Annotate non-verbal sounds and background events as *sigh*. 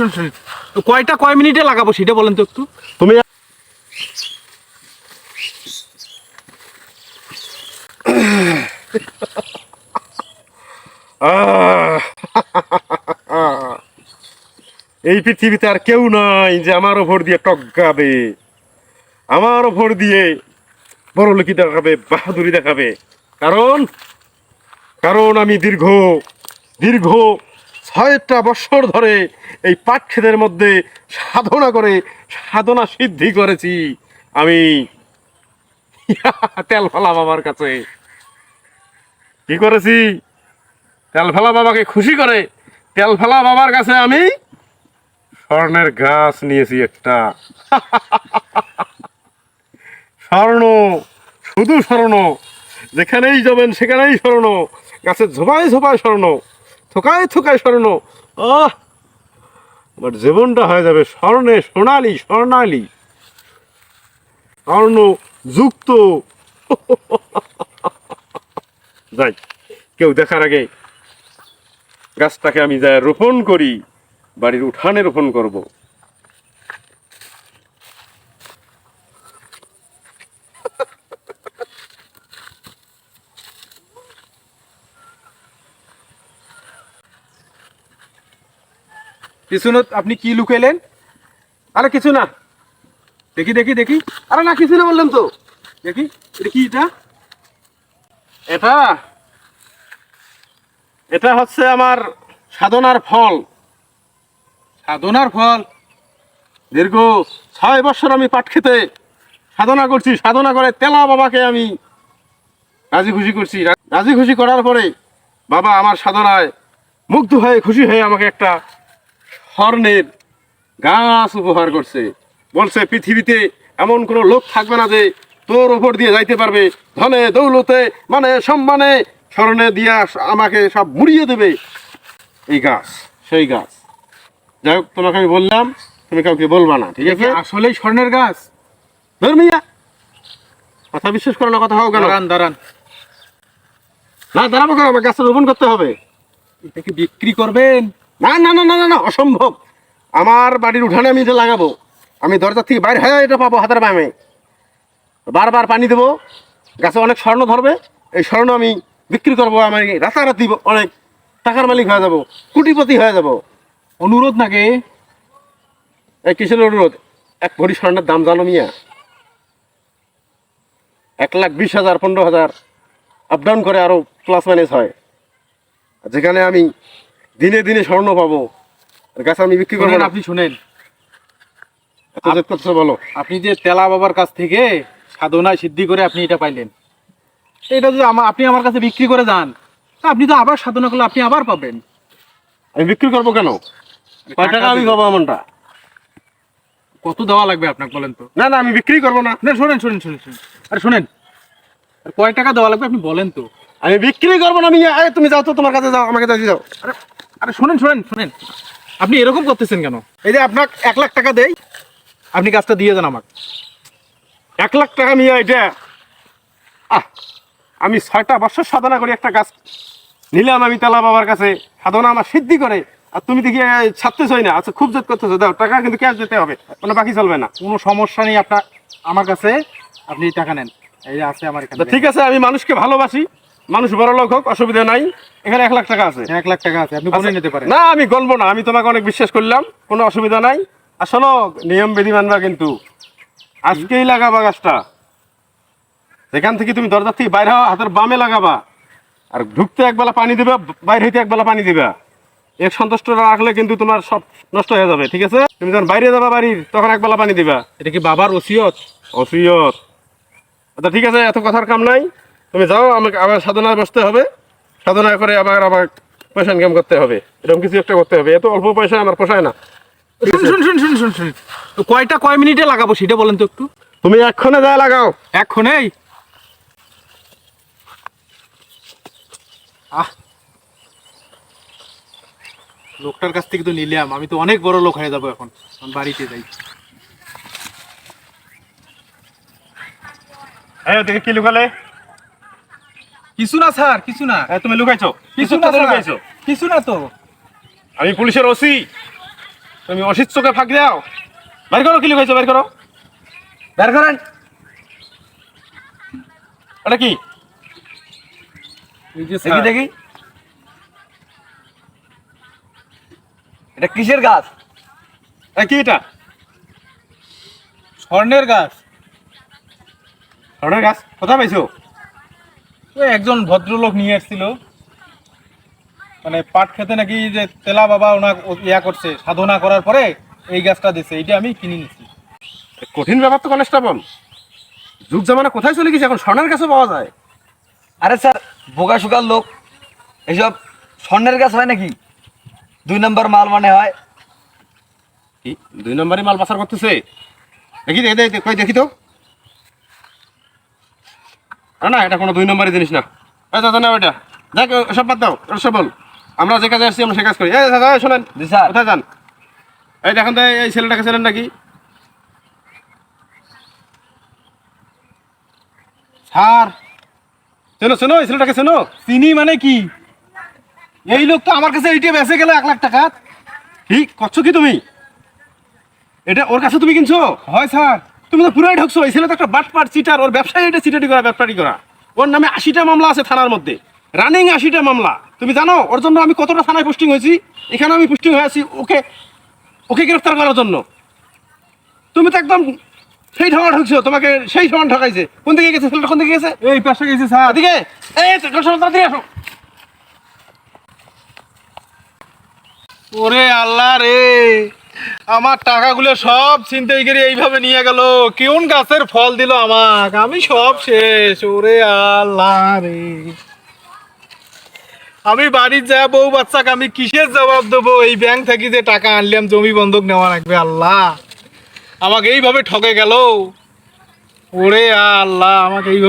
শুনুন শুনুন কয়টা, কয় মিনিটে লাগাবো সেটা বলেন তো একটু? তুমি! এই পৃথিবীতে আর কেউ নাই যে আমার ওপর দিয়ে টগাবে আমার ওপর দিয়ে বড় লোকি দেখাবে বাহাদুরি দেখাবে। কারণ কারণ আমি দীর্ঘ দীর্ঘ ছয়টা বছর ধরে এই পাট ক্ষেতের মধ্যে সাধনা করে, সাধনা সিদ্ধি করেছি। আমি *laughs* তেল ফেলা বাবার কাছে। কি করেছি? তেল ফেলা বাবাকে খুশি করে, তেল ফেলা বাবার কাছে আমি স্বর্ণের গাছ নিয়েছি একটা। *laughs* স্বর্ণ, শুধু স্বর্ণ, যেখানেই যাবেন সেখানেই স্বর্ণ গাছের ঝোপায় ঝোপায় স্বর্ণ। থোকায় থোকায় স্বর্ণ। আহ! জীবনটা হয়ে যাবে স্বর্ণে সোনালি, স্বর্ণালী। স্বর্ণ যুক্ত। *laughs* যাই, কেউ দেখার আগে গাছটাকে আমি যা রোপণ করি, বাড়ির উঠানে রোপণ করব। কিছু না আপনি কি লুকাইলেন আরে কিছু না। দেখি দেখি দেখি। আরে না, কিছু না বললাম তো। দেখি, এটা কি এটা? এটা এটা হচ্ছে আমার সাধনার ফল। সাধনার ফল। দীর্ঘ ছয় বছর আমি পাট খেতে সাধনা করছি, সাধনা করে তেলা বাবাকে আমি রাজি খুশি করছি। রাজি খুশি করার পরে বাবা আমার সাধনায় মুগ্ধ হয়ে খুশি হয়ে আমাকে একটা স্বর্ণের গাছ উপহার করছে। বলছে পৃথিবীতে এমন কোনো লোক থাকবে না যে তোর ওপর দিয়ে যাইতে পারবে। ধনে দৌলতে মানে সম্মানে স্মরণে দিয়া আমাকে সব মুড়িয়ে দেবে। এই গাছ সেই গাছ। যাই হোক তোমাকে আমি বললাম তুমি কাউকে বলবা না ঠিক আছে? আসলেই স্বর্ণের গাছ? ধর মিয়া কথা বিশ্বাস করো না কথা হোক দাঁড়ান দাঁড়ান। না দাঁড়াবো কেন? আমার গাছটা রোপণ করতে হবে। এটা কি বিক্রি করবেন? না না না না না না, অসম্ভব। আমার বাড়ির উঠানে আমি এটা লাগাবো। আমি দরজা থেকে বাইরে হয়ে এটা পাবো হাতের বামে। বারবার পানি দেবো। গাছে অনেক স্বর্ণ ধরবে। এই স্বর্ণ আমি বিক্রি করব, আমি রাতারাতি অনেক টাকার মালিক হয়ে যাব, কোটিপতি হয়ে যাব। অনুরোধ নাকি? এই কিসের অনুরোধ? এক ভরি স্বর্ণের দাম জানো মিয়া? এক লাখ বিশ হাজার, পনেরো হাজার আপ ডাউন করে আরও প্লাস মাইনাস হয়। যেখানে আমি দিনে দিনে স্বর্ণ পাবো। আর গাছ আমি বিক্রি করব না। আপনি শুনেন। এত জেদ করছ বলো। আপনি যে তেলা বাবার কাছ থেকে সাধনায় সিদ্ধি করে আপনি এটা পাইলেন। এটা যদি আপনি আমার কাছে বিক্রি করে যান আপনি তো আবার সাধনা করলে আপনি আবার পাবেন। আমি বিক্রি করব কেন? কয় টাকা আমি পাবো এমনটা? কত দেওয়া লাগবে আপনাকে বলেন তো? না না আমি বিক্রি করব না। না শোনেন শোনেন শোনেন শোনেন। আরে শোনেন আর কয় টাকা দেওয়া লাগবে আপনি বলেন তো। আমি বিক্রি করব না আমি তুমি যাও তো তোমার কাছে যাও আমাকে যাও। আরে আরে শোনেন শোনেন শোনেন। আপনি এরকম করতেছেন কেন? এই যে আপনার এক লাখ টাকা দেই। আপনি কাজটা দিয়ে দেন আমাকে। এক লাখ টাকা নিয়ে এটা আহ আমি ছয়টা বছর সাধনা করি একটা গাছ নিলাম আমি তেলা বাবার কাছে সাধনা আমার সিদ্ধি করে। আর তুমি দেখি এই, ছাড়তে চাই না। আচ্ছা খুব জেদ করতেছো। দাও টাকা কিন্তু ক্যাশ দিতে হবে কোনো বাকি চলবে না। কোনো সমস্যা নেই আপনার আমার কাছে। আপনি টাকা নেন। এই আছে আমার ঠিক আছে আমি মানুষকে ভালোবাসি। মানুষ বড় লোক হোক অসুবিধা নাই। এখানে এক লাখ টাকা আছে। এক লাখ টাকা আছে আপনি বলে আচ্ছা, নিতে পারেন। না আমি গলবো না আমি তোমাকে অনেক বিশ্বাস করলাম কোনো অসুবিধা নাই। আর শোনো নিয়ম বিধি মানবা কিন্তু। আজকেই লাগাবা গাছটা। যেখান থেকে তুমি দরজা থেকে বাইরে হও হাতের বামে লাগাবা। আর ঢুকতে একবেলা পানি দিবা বাইরে হইতে একবেলা পানি দিবা। এক সন্তুষ্ট রাখলে কিন্তু তোমার সব নষ্ট হয়ে যাবে ঠিক আছে? তুমি যখন বাইরে যাবা বাড়ির তখন একবেলা পানি দিবা। এটা কি বাবার ওসিয়ত? অসিয়ত আচ্ছা ঠিক আছে এত কথার কাম নাই। তুমি যাও আমাকে আবার সাধনায় বসতে হবে। সাধনা করে আবার আবার পয়সা ইনকাম করতে হবে। এরকম কিছু একটা করতে হবে। এত অল্প পয়সা আমার পোষায় না। শুন শুন শুন শুন শুন কয়টা কয় মিনিটে লাগাবো সেটা বলেন তো একটু? তুমি এক্ষণে যা লাগাও। এক্ষণেই? আহ। লোকটার কাছ থেকে তো নিলাম। আমি তো অনেক বড় লোক হয়ে যাব এখন। এখন বাড়িতে যাই। হ্যাঁ দেখে কি লুকালে? কিছু না স্যার কিছু না। হ্যাঁ তুমি লুকাইছো। কিছু না স্যার। লুকাইছো। কিছু না তো। আমি পুলিশের ওসি। তুমি অসিত চোখে ফাঁক দাও। বের করো কি লিখেছো বের করো। বের করেন। কি? দেখি দেখি। এটা কিসের গাছ? কি এটা? স্বর্ণের গাছ। ধরনের গাছ? কোথায় পাইছো? ওই একজন ভদ্রলোক নিয়ে এসেছিল মানে পাট খেতে নাকি যে তেলা বাবা ওনা ইয়া করছে সাধনা করার পরে এই গাছটা দিছে এইটা আমি কিনে নিছি। কঠিন ব্যাপার তো কনস্টেবল। যুগ জামানা কোথায় চলে গেছে? এখন স্বর্ণের গাছও পাওয়া যায়। আরে স্যার বোকা সুকার লোক। এইসব স্বর্ণের গাছ হয় নাকি? দুই নম্বর মাল মানে হয়। কি? দুই নম্বরে মাল পাচার করতেছে? দেখি দেখি দেখি কই দেখি তো। না এটা কোনো দুই নম্বরের জিনিস না। এই দাদা না ওইটা দেখ সব বাদ দাও সব বল। আমরা যে কাজে আসছি আমরা সে কাজ করি। এই দাদা শোনেন কোথায় যান? এই দেখেন তো এই ছেলেটাকে ছিলেন নাকি? স্যার শোনো শোনো এই ছেলেটাকে শোনো চিনি মানে কি? এই লোক তো আমার কাছে এইটা বেঁচে গেল এক লাখ টাকা। কি করছ কি তুমি? এটা ওর কাছে তুমি কিনছো? হয় স্যার। তুমি তো পুরাই ঢুকছো এই ছেলে তো একটা বাটপাট চিটার ওর ব্যবসায়ী এটা চিটারি করা ব্যবসাটি করা। ওর নামে আশিটা মামলা আছে থানার মধ্যে। রানিং আশিটা মামলা। তুমি জানো ওর জন্য আমি কতটা থানায় পোস্টিং হয়েছি? এখানে আমি পোস্টিং হয়ে আছি ওকে ওকে গ্রেফতার করার জন্য। তুমি তো একদম সেই ঠকা ঢুকছো তোমাকে সেই সমান ঠকাইছে কোন দিকে গেছে? ছেলেটা কোন দিকে গেছে? এই পাশে গেছে স্যার। এদিকে! এই তাড়াতাড়ি আসো। ওরে আল্লাহ রে! আমার টাকাগুলো সব চিন্তাই করে এইভাবে নিয়ে গেল। কোন গাছের ফল দিল আমাকে? আমি সব শেষ। ওরে আল্লাহ রে। আমি বাড়ির যা বউ বাচ্চাকে আমি কিসের জবাব দেবো? এই ব্যাংক থেকে যে টাকা আনলাম, জমি বন্ধক নেওয়া রাখবে আল্লাহ। আমাকে এইভাবে ঠকে গেল। ওরে আল্লাহ, আমাকে এইভাবে